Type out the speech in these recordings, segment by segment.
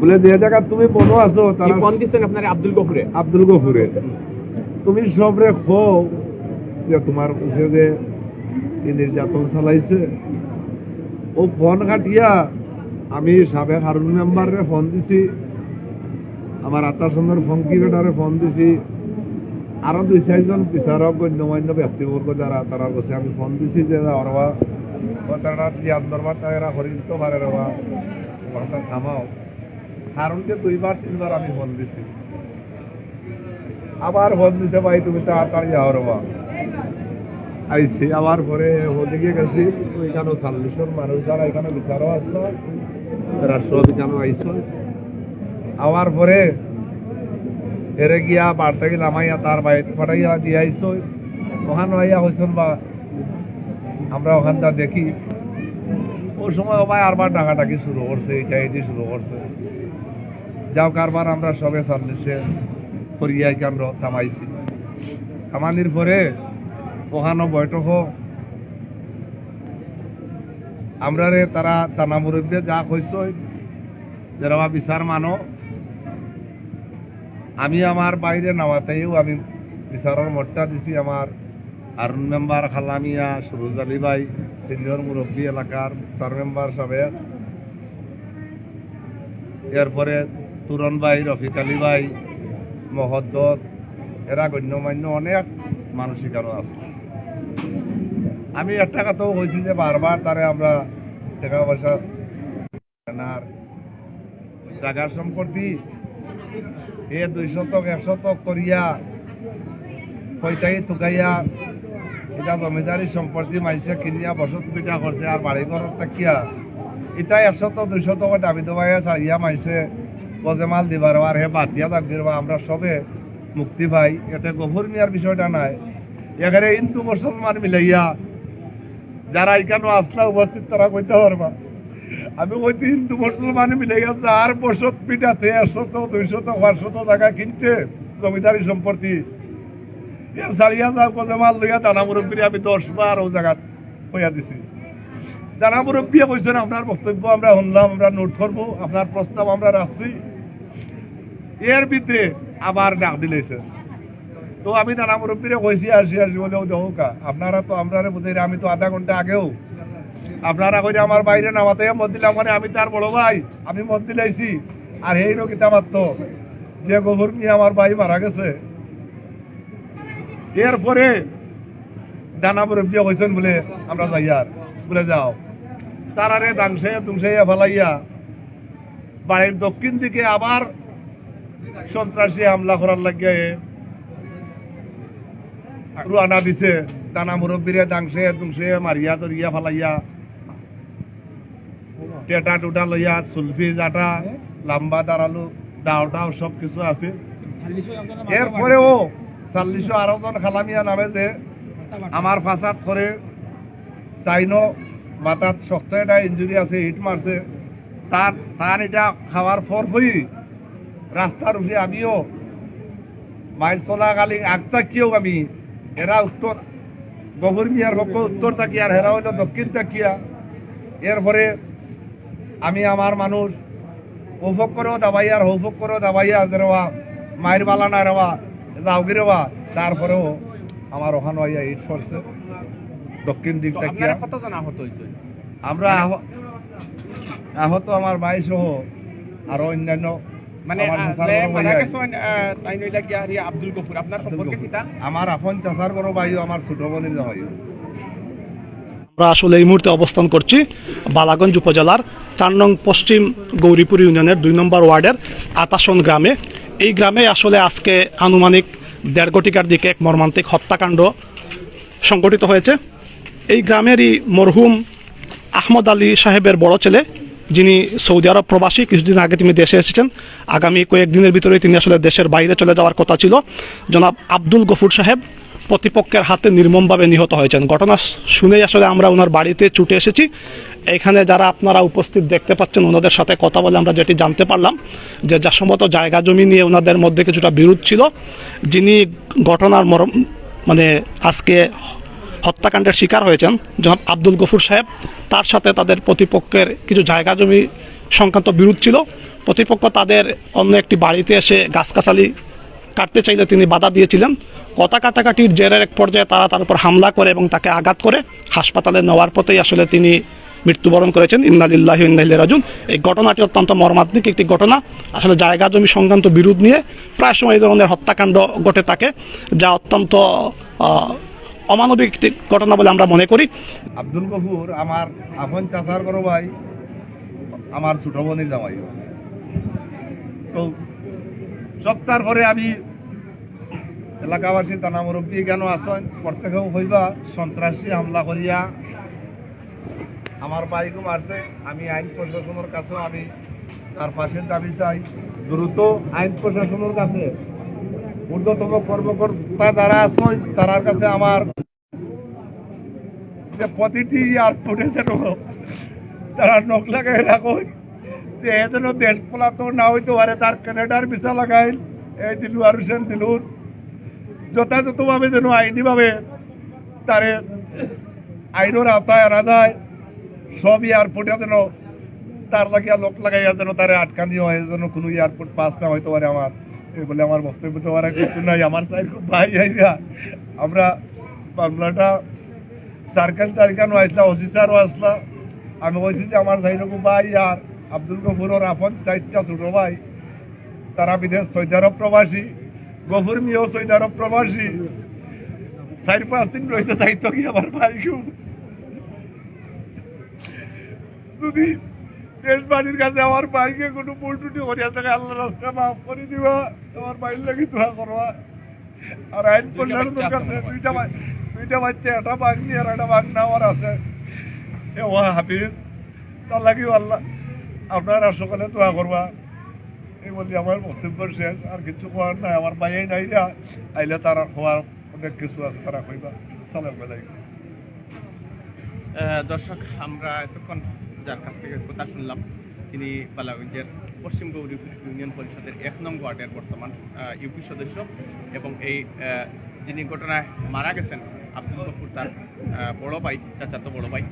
বলে যে জায়গা তুমি বনো আছো তারা ফোন দিচ্ছেন আপনার আব্দুল গফুরে? আব্দুল গফুরে। তুমি সবরে খো যে তোমার মুখে যে নির্যাতন চালাইছে ও ফোন কাটিয়া আমি সাবেক হারুন মেম্বারে ফোন দিছি আমার আত্মার সুন্দর ফঙ্কি বেটারে ফোন দিছি আরও দুই চারজন বিচারক গণ্যমান্য ব্যক্তিবর্গ যারা তারা কাছে আমি ফোন দিছি যে ওরা তারা জ্ঞান দরবার তারা হরিণ তো পারে রবা থামাও। হারুনকে দুইবার তিনবার আমি ফোন দিছি। আবার ফোন দিছে ভাই তুমি তাড়াতাড়ি যাও রবা। আইছি, আবার পরে ওদিকে গেছি ওইখানে চাল্লিশজন মানুষ, যারা এখানে বিচারও আসলো রাষ্ট্রপতি কেন আইস আবার পরে এরে গিয়া বার্তা গিয়ে নামাইয়া তার বাড়িতে পাঠাইয়া দিয়ে আইস ওখানে আইয়া হয়েছেন বা আমরা ওখানটা দেখি। ওই সময় ভাই আরবার ডাকাটাকি শুরু করছে এটা এটি শুরু করছে। যাও কারবার, আমরা সবে চল্লিশে করিয়াই আমরা থামাইছি। থামানির পরে ওখানো বৈঠক আমরা রে তারা টানা মুরব্বী যা কইস যারা বিচার মানো। আমি আমার বাইরে নামাতেও আমি বিচারের মোটটা দিছি আমার আরুন মেম্বার খালামিয়া, সুরুজ আলী ভাই, সিনিয়র মুরব্বী এলাকার তার মেম্বার সাবেক এরপরে তুরন ভাই রফিক আলী ভাই মহদ্দত এরা গণ্যমান্য অনেক মানসিক আরও আছে। আমি একটা কথাও কইছি যে বারবার তারে আমরা টাকা পয়সা আর জায়গার সম্পত্তি এ দুই শতক এক শতক করিয়া কয়টাই তুকাইয়া এটা জমিদারি সম্পত্তি মাইসে কিনিয়া বসত পিঠা করছে আর বাড়ি ঘর থাকিয়া। এটা একশত দুই শতক দাবি দবাইয়া চাইয়া মাইসে গজেমাল দিবার আর হে বাদ দিয়া থাকবির বা আমরা সবে মুক্তি পাই। এতে গভীর মিয়ার বিষয়টা নাই। এখানে হিন্দু, মুসলমান মিলাইয়া যারা এখানে আসলা উপস্থিত, তারা কইতে পারবা। আমি কইতে হিন্দু, মুসলমান মিলাইয়া যার বসত পিঠাতে একশত, দুইশত, পাঁচশত টাকা কিনছে জমিদারি সম্পত্তি। সারিয়া যা কজেমাল লইয়া দানা মুরব্বী আমি দশ বার ও জায়গাত কইয়া দিছি। দানা মুরব্বী কইছেন, আপনার বক্তব্য আমরা শুনলাম, আমরা নোট করব, আপনার প্রস্তাব আমরা রাখছি। এর ভিতরে আবার ডাক দিলেছে তো আমি দানা মুরব্বীরে কইছি, আসি আসি বলেও দেহকা আপনারা তো আমরা বোধ আমি তো আধা ঘণ্টা আগেও। আপনারা কইলে আমার বাইরে নামাতে মত দিলাম মানে আমি তার বড় ভাই, আমি মত দিলাইছি। আর এই কিতা মাত্র যে গোবর নিয়ে আমার ভাই মারা গেছে। এরপরে দানা মুরব্বী কইছেন বলে, আমরা যাইয়ার বলে যাও। তারারে দাংসে, দুংসে ফেলাইয়া বাড়ির দক্ষিণ দিকে আবার সন্ত্রাসী হামলা করার লাগিয়ে রুয়ানা দিছে। দানা মুরব্বীরে দাংসে দুংসে মারিয়া তরিয়া ফালাইয়া। টেটা টুটা লইয়া সুলফি জাটা, লাম্বা দাঁড়াল ডাও ডাও, সব কিছু আছে। এরপরেও চাল্লিশো আরও জন খালামিয়া নামে যে আমার ফাঁসাদ করে, তাইনো মাথার শক্ত এটা ইঞ্জুরি আছে হিট মারছে। তার তার এটা খাওয়ার পর হই। রাস্তার উপরে আমিও মাইল চলাকালি আগ তাকিয়েও আমি এরা উত্তর গভীর মিয়ার পক্ষ উত্তর তাকিয়া আর হেরা হইল দক্ষিণ তাকিয়া। এরপরে আমি আমার মানুষ উপভোগ করেও দাবাইয়া আর উপভোগ করেও দাবাইয়া রেওয়া মায়ের বালা না রেওয়া যাওগি রেওয়া তারপরেও আমার ওখান হইয়া ইট পড়ছে দক্ষিণ দিক তাকিয়া। কতজন আহত হয়েছে আমরা আহ- আহত আমার ভাই সহ আরও অন্যান্য মানে আমার আব্দুল গফুর? আপনার সম্পর্কে আপন চাচার বড় ছোট বোনের আসলে এই মুহূর্তে অবস্থান করছি বালাগঞ্জ উপজেলার চার নং পশ্চিম গৌরীপুর ইউনিয়নের দুই নম্বর ওয়ার্ডের আতাসন গ্রামে। এই গ্রামে আসলে আজকে আনুমানিক দেড় কোটিকার দিকে এক মর্মান্তিক হত্যাকাণ্ড সংঘটিত হয়েছে। এই গ্রামেরই মরহুম আহমদ আলী সাহেবের বড় ছেলে যিনি সৌদি আরব প্রবাসী, কিছুদিন আগে তিনি দেশে এসেছেন। আগামী কয়েকদিনের ভিতরে তিনি আসলে দেশের বাইরে চলে যাওয়ার কথা ছিল। জনাব আব্দুল গফুর সাহেব প্রতিপক্ষের হাতে নির্মমভাবে নিহত হয়েছেন। ঘটনা শুনেই আসলে আমরা ওনার বাড়িতে ছুটে এসেছি। এখানে যারা আপনারা উপস্থিত দেখতে পাচ্ছেন, ওনাদের সাথে কথা বলে আমরা যেটি জানতে পারলাম, যে যার সম্ভবত জায়গা জমি নিয়ে ওনাদের মধ্যে কিছুটা বিরোধ ছিল। যিনি ঘটনার মরম মানে আজকে হত্যাকাণ্ডের শিকার হয়েছেন জনাব আব্দুল গফুর সাহেব। তার সাথে তাদের প্রতিপক্ষের কিছু জায়গা জমি সংক্রান্ত বিরোধ ছিল। প্রতিপক্ষ তাদের অন্য একটি বাড়িতে এসে গাছগাছালি কাটতে চাইলে তিনি বাধা দিয়েছিলেন। কথা কাটাকাটির জেরের এক পর্যায়ে তারা তার উপর হামলা করে এবং তাকে আঘাত করে হাসপাতালে নেওয়ার পথেই আসলে তিনি মৃত্যুবরণ করেছেন। ইন্নালিল্লাহ ইন্নাইল রাজুন এই ঘটনাটি অত্যন্ত মর্মান্তিক একটি ঘটনা। আসলে জায়গা জমি সংক্রান্ত বিরোধ নিয়ে প্রায় সময় এই ধরনের হত্যাকাণ্ড ঘটে থাকে, যা অত্যন্ত অমানবিক ঘটনা বলে আমরা মনে করি। আব্দুল গফুর, আমার আপন চাচার বড় ভাই, আমার ছোট বোনের জামাই। তো সপ্তাহ পরে আমি এলাকাবাসী থানা মুরব্বী কেন আসেন প্রত্যেকেও হইবা, সন্ত্রাসী হামলা করিয়া আমার বাইকও মারছে। আমি আইন প্রশাসনের কাছেও আমি তার পাশের দাবি চাই। দ্রুত আইন প্রশাসনের কাছে ঊর্ধ্বতম কর্মকর্তা যারা আছে তার কাছে আমার যে প্রতিটি এয়ারপোর্টে যেন তারা নখ লাগাই রাখো। যে এ দেশ পলাতো না হইতে পারে, তার কানাডার ভিসা লাগাইল এই দিলুয়ার হোসেন দিলুর যথাযথভাবে যেন আইনিভাবে তারে আইনের আওতায় আনা যায়, সব এয়ারপোর্টে যেন তার লাগিয়া লোক লাগাইয়া যেন তারে আটকানি হয় যেন কোনো এয়ারপোর্ট পাস না হইতে পারে আমার। এই বলে আমার বক্তব্য দেওয়ার আর কিছু নাই। আমার সাইড খুব ভাই আমরা মামলাটা সার্কেল টার্কেল আসলা আমি বলছি যে আমার সাইড খুব ভাই আর আব্দুল গফুরের আপন চারটা ছোট ভাই। তারা বিদেশ সৌদি আরব প্রবাসী। গফুর মিয়াও সৌদি আরব প্রবাসী। চার পাঁচ দিন রয়েছে দায়িত্ব কি আমার ভাইকেও কাছে আমার ভাইকে কোনো ভুল টুটি করিয়া থাকে আল্লাহ রাস্তা মাফ করে দিবা। আমার ভাইয়ের লাগি দোয়া করবা। আর আইন দুইটা দুইটা বাচ্চা একটা বাগনি আর একটা বাগনা আমার আছে। এ, ও হাফিজ তার লাগি আল্লাহ, আপনারা সকলে দোয়া করবা। এই বলি আমার বক্তব্য শেষ, আর কিছু করার নাই, আমার ভাইয়াই নাই যা, আইলে তারা হওয়ার অনেক কিছু আছে, তারা কইবা। সালাম আলাইকুম। দর্শক, আমরা এতক্ষণ যার কাছ থেকে কথা শুনলাম, তিনি বালাগঞ্জের পশ্চিম গৌরী ইউনিয়ন পরিষদের এক নং ওয়ার্ডের বর্তমান ইউপি সদস্য এবং এই যিনি ঘটনায় মারা গেছেন আব্দুল গফুর তার বড় ভাই চাচাতো বড় ভাই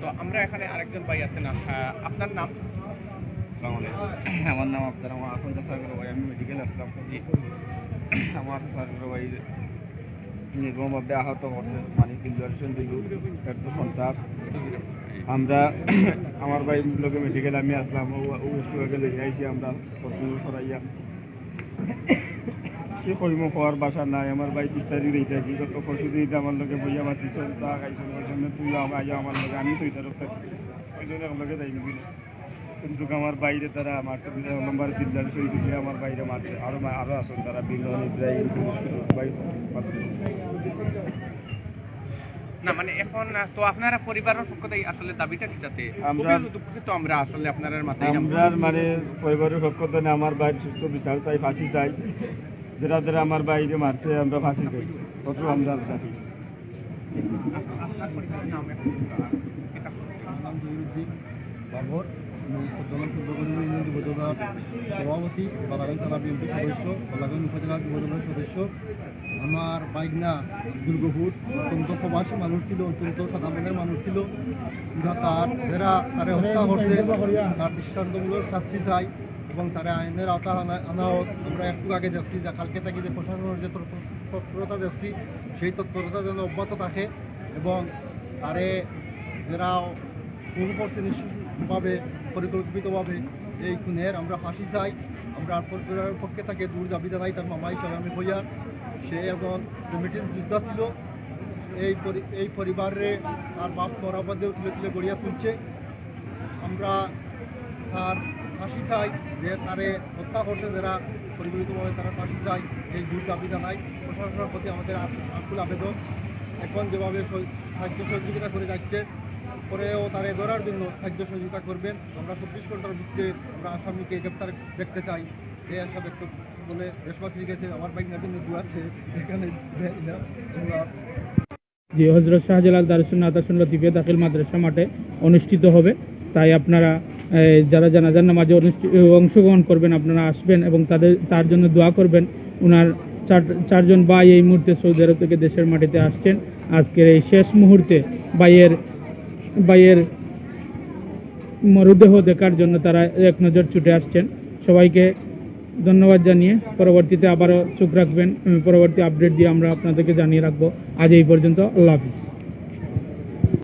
তো আমরা এখানে আরেকজন ভাই আছেন আপনার নাম আমার নাম আফতার আমার এখন সাগর ভাই আমি মেডিকেল আসলাম আমার সাগর ভাই নির্মমভাবে আহত করছে মানে দিলদর্শন দিলু এর তো সন্তান আমরা আমার ভাই লোকে মেডিকেল আমি আসলাম ও ও একটু আইছি আমরা পশ্চিম সরাইয়া কি করিম খাওয়ার বাসা নাই আমার ভাই বিস্তারিত রই থাকি গত পরশু দিন আমার লোকে বইয়া মাতিছে তা খাইছিল জন্য তুই আইয়া আমার লোকে আমি ওই জন্য কিন্তু আমার বাইরে তারা আমার নম্বর দিলদার সই দিলে আমার বাইরে মারছে আরও আরও আসুন তারা বিলন ইব্রাহিম ভাই না মানে এখন তো আপনারা পরিবারের পক্ষ থেকে আসলে দাবিটা কি যাতে আমরা- দুঃখিত আমরা আসলে আপনার মাথায় আমরা মানে পরিবারের পক্ষ থেকে আমার বাইরে সুস্থ বিচার চাই ফাঁসি চাই। যারা যারা আমার বাইরে মারছে, আমরা ফাঁসি চাই কত আমরা থাকি বাবর সভাপতি বালাগঞ্জ থানা বিএনপি সদস্য বালাগঞ্জ উপজেলা যুবদলের সদস্য আমার বাইকনা আব্দুল অত্যন্ত প্রবাসী মানুষ ছিল, অত্যন্ত সাধারণের মানুষ ছিল। তার, যারা তারে হত্যা করছে, তার দৃষ্টান্তমূলক শাস্তি চাই। এবং তারা আইনের আওতা আনা আমরা একটু আগে যাচ্ছি, যা কালকে থাকি যে প্রশাসনের যে তৎপর- তৎপরতা যাচ্ছি, সেই তৎপরতা যেন অব্যাহত থাকে এবং তারে যারা পূর্ববর্তীভাবে পরিকল্পিতভাবে এই খুনের আমরা ফাঁসি চাই, আমরা পরিবারের পক্ষে তাকে দূর দাবি জানাই, তার মামা হিসাবে আমি হইয়া সে একজন কমিটির যোদ্ধা ছিল, এই এই পরিবারে তার বাপ মরাবাদেও তুলে তুলে গড়িয়া তুলছে। আমরা তার ফাঁসি চাই। যে তারে হত্যা করছে, যারা পরিকল্পিতভাবে তারা ফাঁসি চাই এই দূর দাবি জানাই প্রশাসনের প্রতি আমাদের আকুল আবেদন। এখন যেভাবে সহ- সাহায্য সহযোগিতা করে যাচ্ছে পরেও তারে ধরার জন্য সাহায্য সহযোগিতা করবেন। আমরা চব্বিশ ঘণ্টার ভিত্তিতে আমরা আসামিকে গ্রেপ্তার দেখতে চাই। এই আশা ব্যক্ত বলে দেশবাসীর কাছে আমার বাইক জন্য দু আছে, এখানে যে হজরত শাহজালাল দারুসুন আতাসুন লতিফে দাখিল মাদ্রাসা মাঠে অনুষ্ঠিত হবে। তাই আপনারা যারা জানাজার নামাজে অংশগ্রহণ করবেন, আপনারা আসবেন এবং তাদের, তার জন্য দোয়া করবেন। ওনার চার, চারজন ভাই এই মুহূর্তে সৌদি আরব থেকে দেশের মাটিতে আসছেন। আজকের এই শেষ মুহূর্তে ভাইয়ের ভাইয়ের মরদেহ দেখার জন্য তারা এক নজর ছুটে আসছেন। সবাইকে ধন্যবাদ জানিয়ে পরবর্তীতে আবারও চোখ রাখবেন। পরবর্তী আপডেট দিয়ে আমরা আপনাদেরকে জানিয়ে রাখব। আজ এই পর্যন্ত, আল্লাহ হাফিজ।